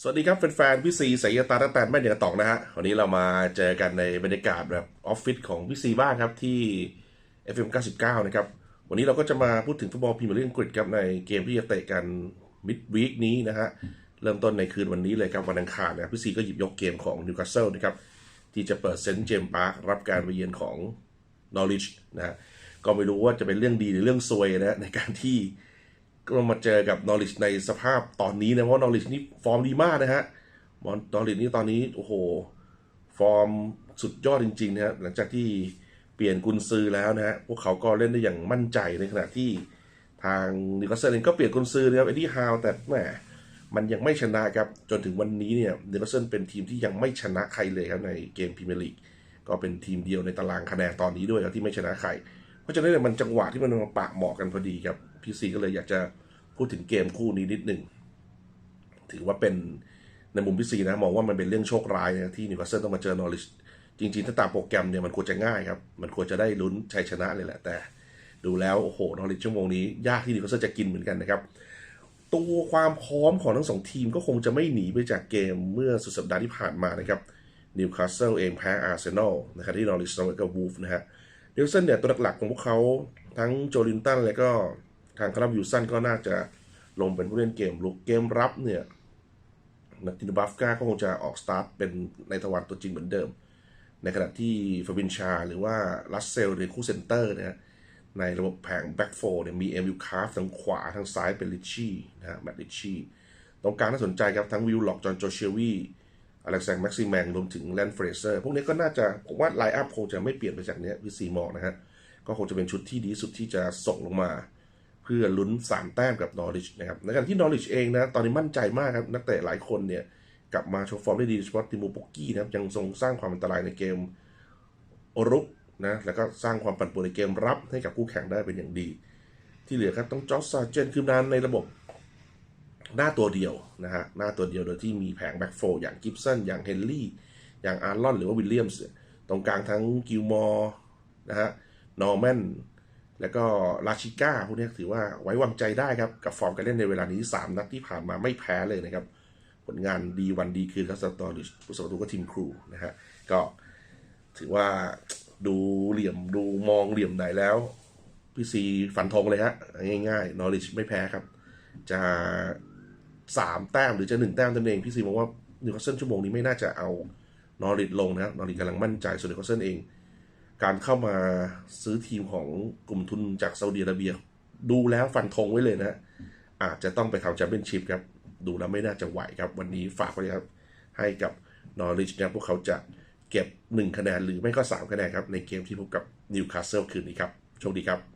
สวัสดีครับแฟนๆพี่ซีสายตาตั้งแต่แม่เหนือตองนะฮะวันนี้เรามาเจอกันในบรรยากาศแบบออฟฟิศของพี่ซีบ้างครับที่ FM 99 นะครับ วันนี้เราก็จะมาพูดถึงฟุตบอลพรีเมียร์ลีกอังกฤษครับในเกมที่จะเตะกันมิดวีคนี้นะฮะเริ่มต้นในคืนวันนี้เลยครับวันอังคารนะพี่ซีก็หยิบยกเกมของนิวคาสเซิลนะครับที่จะเปิดเซนต์เจมส์พาร์ครับการไปเยือนของนอริชนะฮะก็ไม่รู้ว่าจะเป็นเรื่องดีหรือเรื่องซวยนะฮะในการที่ ก็มาเจอกับนอริชในสภาพตอนนี้นะเพราะนอริชนี่ฟอร์มดีมากนะฮะนอริชนี่ตอนนี้โอ้โห ฟอร์มสุดยอดจริงๆนะฮะหลังจากที่เปลี่ยนกุนซือแล้วนะฮะพวกเขาก็เล่นได้อย่างมั่นใจในขณะที่ทางนิวคาสเซิลเองก็เปลี่ยนกุนซือนะครับเอ็ดดี้ฮาวแต่แหมมันยังไม่ชนะครับจนถึงวันนี้เนี่ยนิวคาสเซิลเป็นทีมที่ยังไม่ชนะใครเลยครับในเกมพรีเมียร์ลีกก็เป็นทีมเดียวในตารางคะแนนตอนนี้ด้วยครับที่ไม่ชนะใคร เพราะฉะนั้นเนี่ยมันจังหวะที่มันมาปะเหมาะกันพอดีครับ พี่ซีก็เลยอยากจะพูดถึงเกมคู่นี้นิดหนึ่ง ถือว่าเป็นในมุมพี่ซีนะ มองว่ามันเป็นเรื่องโชคร้ายนะที่นิวคาสเซิลต้องมาเจอนอริชจริงๆ ถ้าตามโปรแกรมเนี่ยมันควรจะง่ายครับ มันควรจะได้ลุ้นชัยชนะเลยแหละ แต่ดูแล้วโอ้โหนอริชชั่วโมงนี้ ยากที่นิวคาสเซิลจะกินเหมือนกันนะครับ ตัวความพร้อมของทั้งสองทีมก็คงจะไม่หนีไปจากเกมเมื่อสุดสัปดาห์ที่ผ่านมานะครับนิวคาสเซิลเองแพ้อาร์เซนอลนะครับที่นอริชเสมอกับวูฟนะฮะนิวคาสเซิลเนี่ยตัวหลักๆของพวกเขาทั้งโจลินตันและก็ ทางคาราบิวสันก็น่าจะลงเป็นผู้เล่นเกมลุกเกมรับเนี่ยนักตินบัฟกาก็คงจะออกสตาร์ทเป็นในตะวันตัวจริงเหมือนเดิม ในขณะที่ฟาบินชาหรือว่าลัสเซลในคู่เซนเตอร์นะฮะในระบบแผงแบ็กโฟเนี่ยมีเอมิลคาร์ฟทางขวาทางซ้ายเป็นลิชชี่นะฮะแมตต์ลิชชี่ตรงกลางน่าสนใจครับทั้งวิลล็อกจอห์นโจเชวีอเล็กซานด์แม็กซิแมงรวมถึงแลนเฟรเซอร์พวกนี้ก็น่าจะ ผมว่าไลน์อัพคงจะไม่เปลี่ยนไปจากเนี้ยพี่ซีมองนะฮะก็คงจะเป็นชุดที่ดีสุดที่จะส่งลงมา เพื่อลุ้น 3 แต้มกับนอริชนะครับในขณะที่นอริชเองนะตอนนี้มั่นใจมากครับนักเตะหลายคนเนี่ยกลับมาโชว์ฟอร์มได้ดีโดยเฉพาะติมูปุกกี้นะครับยังทรงสร้างความอันตรายในเกมรุกนะแล้วก็สร้างความปั่นป่วนในเกมรับให้กับคู่แข่งได้เป็นอย่างดี ที่เหลือครับต้องจอร์จซาเจนคือนานในระบบหน้าตัวเดียวนะฮะหน้าตัวเดียวโดยที่มีแผงแบ็กโฟอย่างกิฟสันอย่างเฮนรี่อย่างอาร์ลอนหรือว่าวิลเลียมส์ตรงกลางทั้งกิลมอร์นะฮะนอร์แมน แล้วก็ลาชิก้าพวกนี้ถือว่าไว้วางใจได้ครับ กับฟอร์มการเล่นในเวลานี้ 3 นัดที่ผ่านมาไม่แพ้เลยนะครับ ผลงานดีวันดีคืนครับสตอริชผู้สมตูก็ทีมครูนะฮะก็ถือว่าดูเหลี่ยมดูมองเหลี่ยมไหนแล้วพี่ซีฝันธงเลยฮะ ง่ายๆนอริชไม่แพ้ครับ จะสามแต้มหรือจะหนึ่งแต้มตัวเองพี่ซีมองว่านิวคาสเซิลชั่วโมงนี้ไม่น่าจะเอานอริชลงนะนอริชกำลังมั่นใจส่วนนิวคาสเซิลเอง การเข้ามาซื้อทีมของกลุ่มทุนจากซาอุดิอาระเบีย ดูแล้วฟันธงไว้เลยนะ อาจจะต้องไปทำแชมเปี้ยนชิพครับ ดูแล้วไม่น่าจะไหวครับ วันนี้ฝากไว้ครับ ให้กับนอริชนะพวกเขาจะเก็บ 1 คะแนนหรือไม่ก็ 3 คะแนนครับ ในเกมที่พบกับนิวคาสเซิลคืนนี้ครับ โชคดีครับ